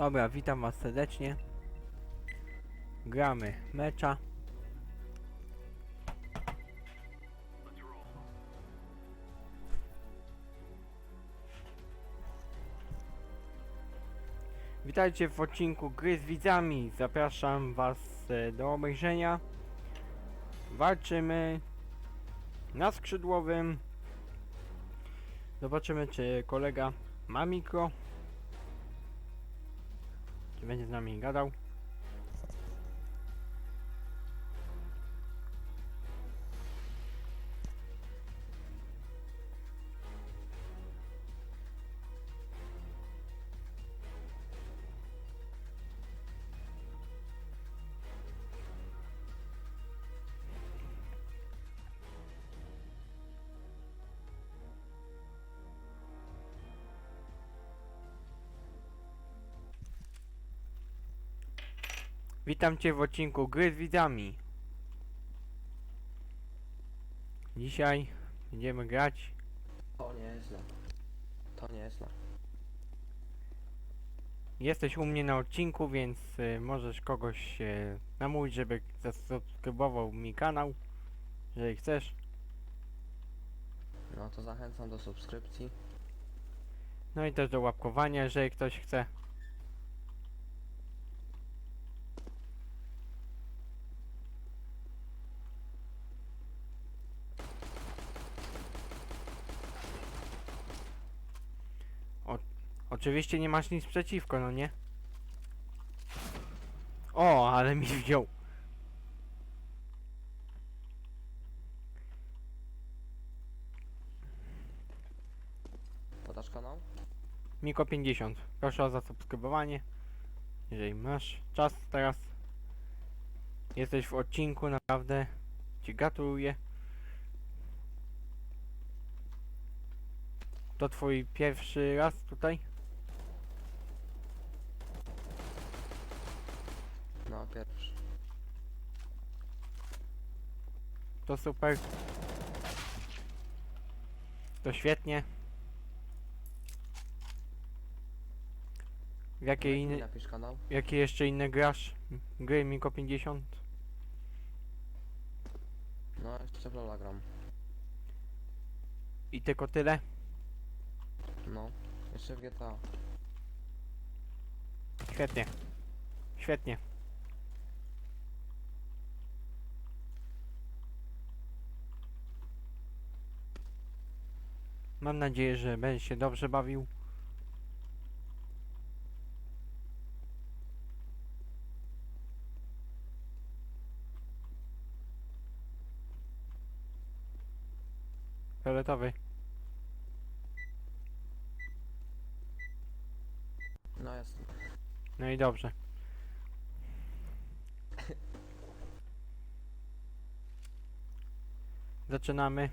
Dobra, witam was serdecznie. Gramy mecza. Witajcie w odcinku Gry z widzami. Zapraszam was e, do obejrzenia. Walczymy na skrzydłowym. Zobaczymy czy kolega ma mikro. Będzie z nami gadał? Witam Cię w odcinku Gry z widzami. Dzisiaj będziemy grać. To nieźle. To nieźle. Jesteś u mnie na odcinku, więc y, możesz kogoś y, namówić, żeby zasubskrybował mi kanał, jeżeli chcesz. No to zachęcam do subskrypcji. No i też do łapkowania, jeżeli ktoś chce. Oczywiście nie masz nic przeciwko, no nie? O, ale mi wziął. Podasz kanał? Miko 50. Proszę o zasubskrybowanie. Jeżeli masz czas teraz. Jesteś w odcinku, naprawdę Ci gratuluję. To twój pierwszy raz tutaj? No pierwszy. To super. To świetnie. W jakie, Jaki inne, Napisz kanał. jakie jeszcze inne grasz? Gry Miko 50? No jeszcze w Lola gram. I tylko tyle? No. Jeszcze w GTA. Świetnie. Świetnie. Mam nadzieję, że będziesz się dobrze bawił. Fioletowy. No jest. No i dobrze. Zaczynamy.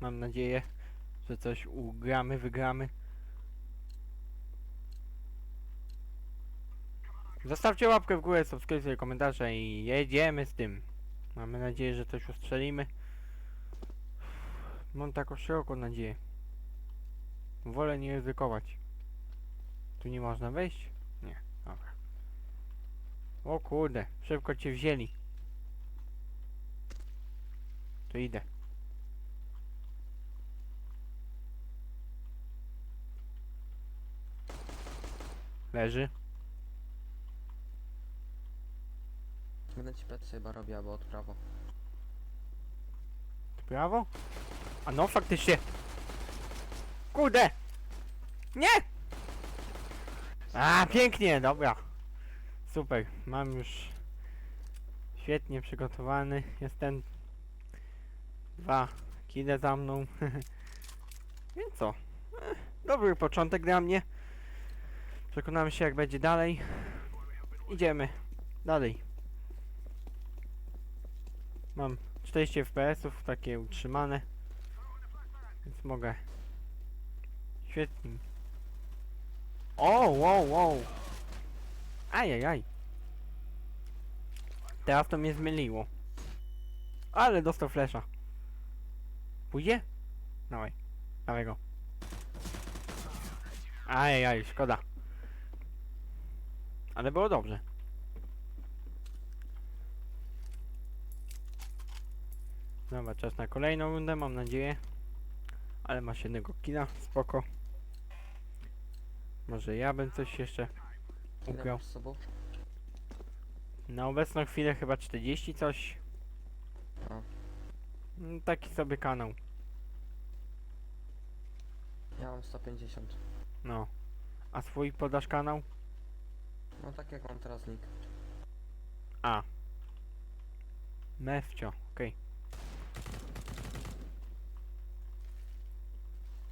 Mam nadzieję, że coś ugramy, wygramy. Zostawcie łapkę w górę, subskrypcję, komentarze i jedziemy z tym. Mamy nadzieję, że coś ustrzelimy. Mam taką szeroką nadzieję. Wolę nie ryzykować. Tu nie można wejść? Nie, dobra. O kurde, szybko cię wzięli. To idę. Leży. Będę ci plecy chyba robił, albo od prawo. Prawo? A no faktycznie. Kurde! Nie! A, pięknie, dobra. Super, mam już świetnie przygotowany. Jestem dwa kile za mną. Więc co? Eh, Dobry początek dla mnie. Przekonamy się jak będzie dalej. Idziemy dalej. Mam 40 fps-ów, takie utrzymane. Więc mogę świetnie. O, wow, wow. Ajajaj. Teraz to mnie zmyliło. Ale dostał flesza. Pójdzie? Dawaj. Dawaj go. Ajajaj, szkoda. Ale było dobrze. Dobra, czas na kolejną rundę, mam nadzieję. Ale masz jednego killa, spoko. Może ja bym coś jeszcze ugrał. Na obecną chwilę chyba 40 coś. A. Mm, Taki sobie kanał. Ja mam 150. No. A swój podasz kanał? No tak jak mam teraz nick. A. Mefcio, okej.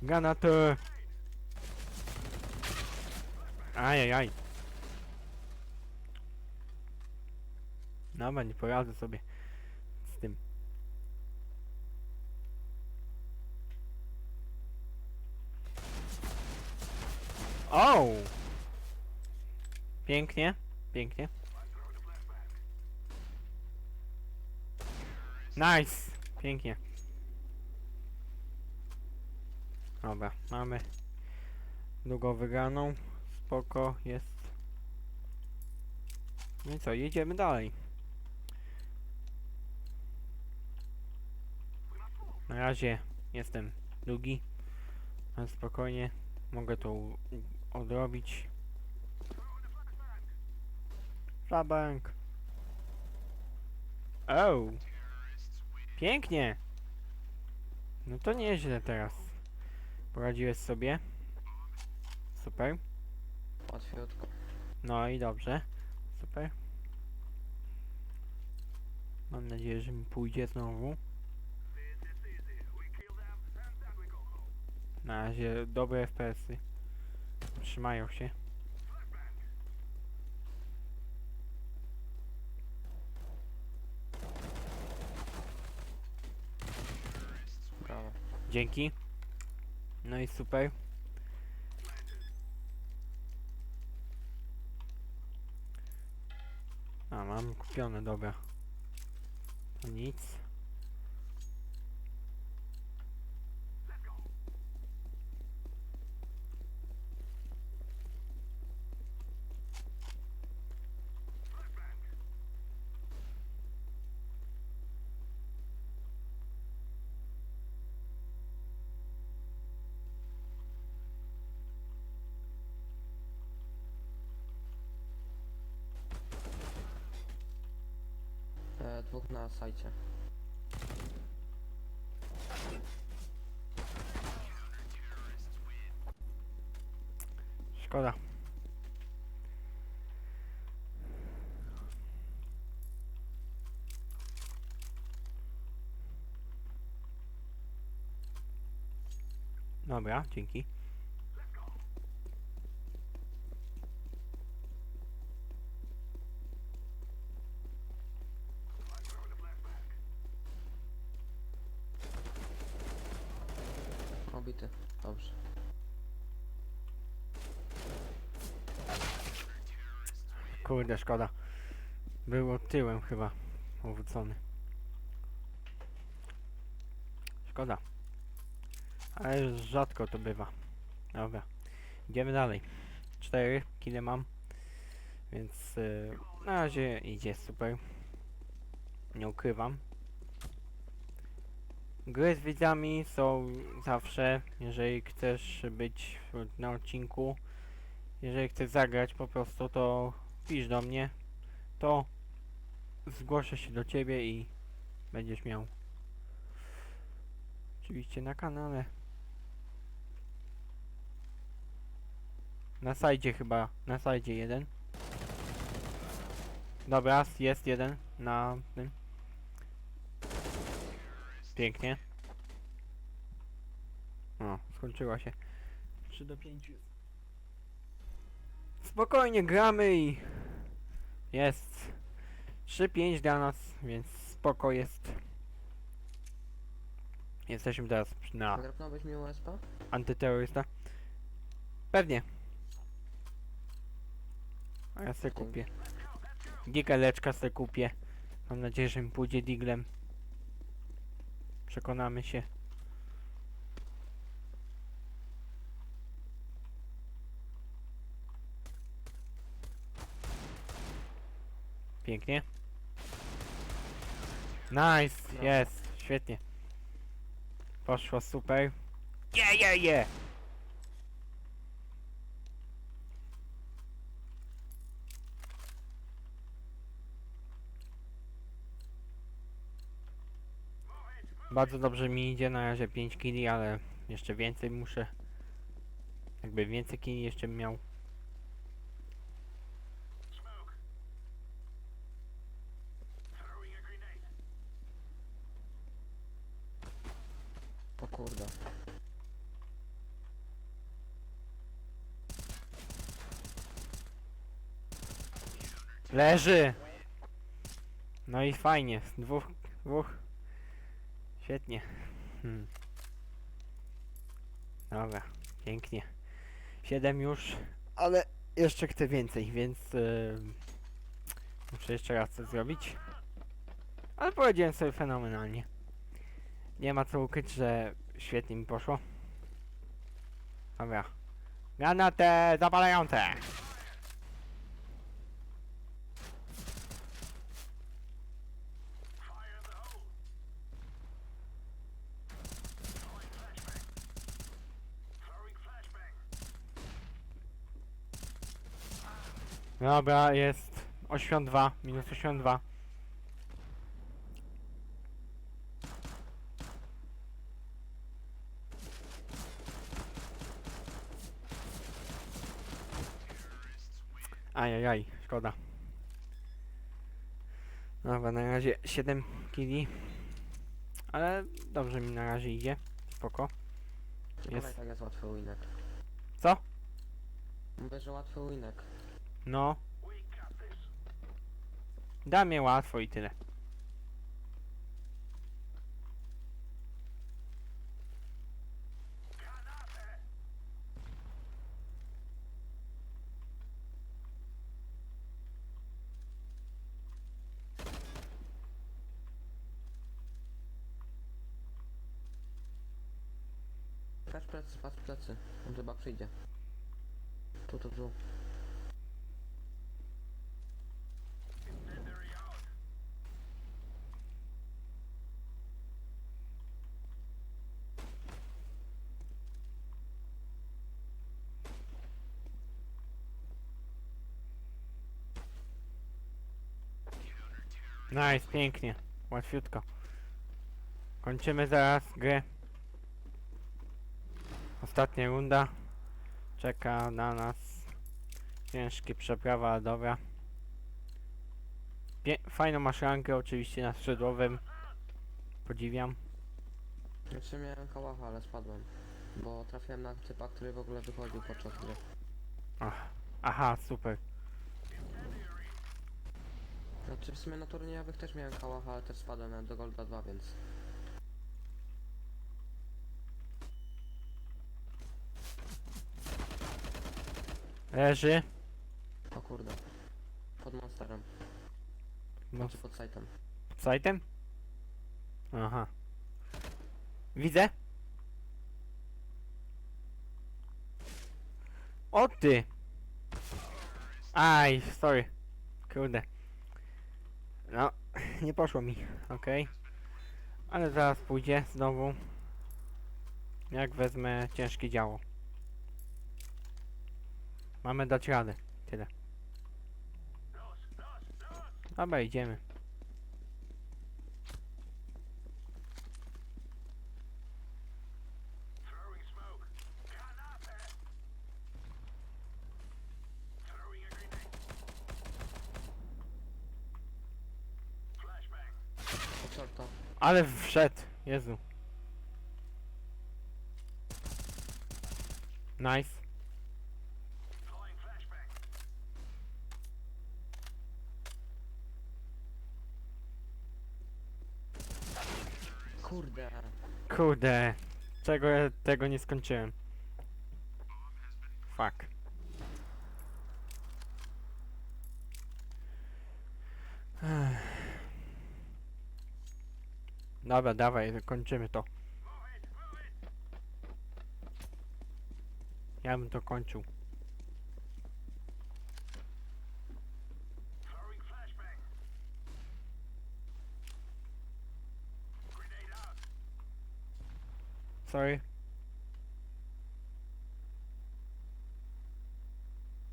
Granaty! Ajajaj. Dobra, nie poradzę sobie z tym. O! Pięknie, pięknie. Nice! Pięknie. Dobra, mamy długo wygraną. Spoko, jest. No i co, jedziemy dalej. Na razie jestem drugi, ale spokojnie mogę to u- odrobić. Flabank. Oh. Pięknie. No to nieźle teraz. Poradziłeś sobie. Super. Łatwiutko. No i dobrze. Super. Mam nadzieję, że mi pójdzie znowu. Na razie dobre FPS-y. Trzymają się. Dzięki. No i super. A, mam kupione, dobra. To nic. Dwóch na sajcie. Szkoda. Dobra, dzięki. Obity. Dobrze. Kurde, szkoda. Było tyłem chyba uwrócony. Szkoda. Ale rzadko to bywa. Dobra. Idziemy dalej. Cztery kile mam. Więc yy, na razie idzie super. Nie ukrywam. Gry z widzami są zawsze, jeżeli chcesz być na odcinku. Jeżeli chcesz zagrać po prostu, to pisz do mnie, to zgłoszę się do ciebie i będziesz miał. Oczywiście na kanale. Na sajdzie chyba, na sajdzie jeden. Dobra, jest jeden na tym. Pięknie. O, skończyła się. 3 do 5 Spokojnie gramy i jest 3-5 dla nas, więc spoko jest. Jesteśmy teraz przy- na Nagrapnąłbyś mi USP? antyterrorysta. Pewnie. A ja se kupię. Digeleczka se kupię. Mam nadzieję, że mi pójdzie diglem. Przekonamy się. Pięknie. Nice, jest, świetnie. Poszło super. Je, je, je! Bardzo dobrze mi idzie, na razie 5 kili, ale jeszcze więcej muszę. Jakby więcej kili jeszcze bym miał. O kurde. Leży! No i fajnie, z dwóch, dwóch. Świetnie. Hmm. Dobra, pięknie. Siedem już, ale jeszcze chcę więcej, więc yy, muszę jeszcze raz coś zrobić. Ale poradziłem sobie fenomenalnie. Nie ma co ukryć, że świetnie mi poszło. Dobra. Granatę zapalające! Dobra, jest 82, minus 82. Ajajaj, szkoda. Dobra, na razie 7 kili. Ale dobrze mi na razie idzie. Spoko. Jest. Jest. tak jest łatwy winek. Co? Mówię, że łatwy winek. No. Da mnie łatwo i tyle. Patrz plecy, patrz plecy. On chyba przyjdzie. Tu, tu, tu. Nice, pięknie. Łatwiutko. Kończymy zaraz grę. Ostatnia runda. Czeka na nas. Ciężkie przeprawa, ale dobra. Pie fajną masz rankę, oczywiście na skrzydłowym. Podziwiam. Znaczy miałem kałacha, ale spadłem. Bo trafiłem na typa, który w ogóle wychodził podczas gry. Ach. Aha, super. Znaczy w sumie na turniejowych też miałem kałacha, ale też spadłem nawet do Golda 2, więc... Leży. O kurde. Pod monsterem. No, Znaczy pod sajtem. sajtem? Aha. Widzę. O ty! Aj, sorry. Kurde. No, nie poszło mi, okej. Ale zaraz pójdzie znowu. Jak wezmę ciężkie działo. Mamy dać radę. Tyle. Dobra, idziemy. O czorta. Ale wszedł, Jezu. Nice. Kurde. Kurde. Czego ja tego nie skończyłem? Fuck. Dobra, dawaj, kończymy to. Ja bym to kończył. Sorry.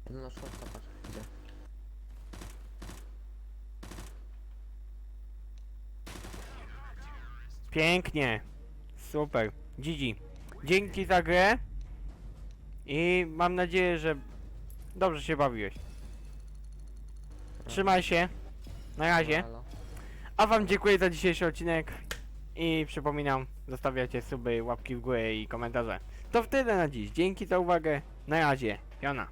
No. Pięknie. Super. Gigi. Dzięki za grę. I mam nadzieję, że dobrze się bawiłeś. Trzymaj się. Na razie. A wam dziękuję za dzisiejszy odcinek. I przypominam, zostawiacie suby, łapki w górę i komentarze. To tyle na dziś. Dzięki za uwagę. Na razie. Jona.